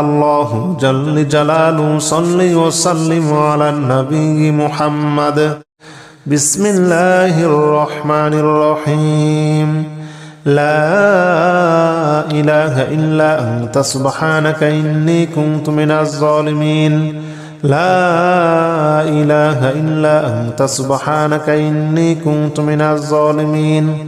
الله جل جلاله صل وسلم على النبي محمد. بسم الله الرحمن الرحيم. لا إله إلا أنت سبحانك إني كنت من الظالمين. لا إله إلا أنت سبحانك إني كنت من الظالمين.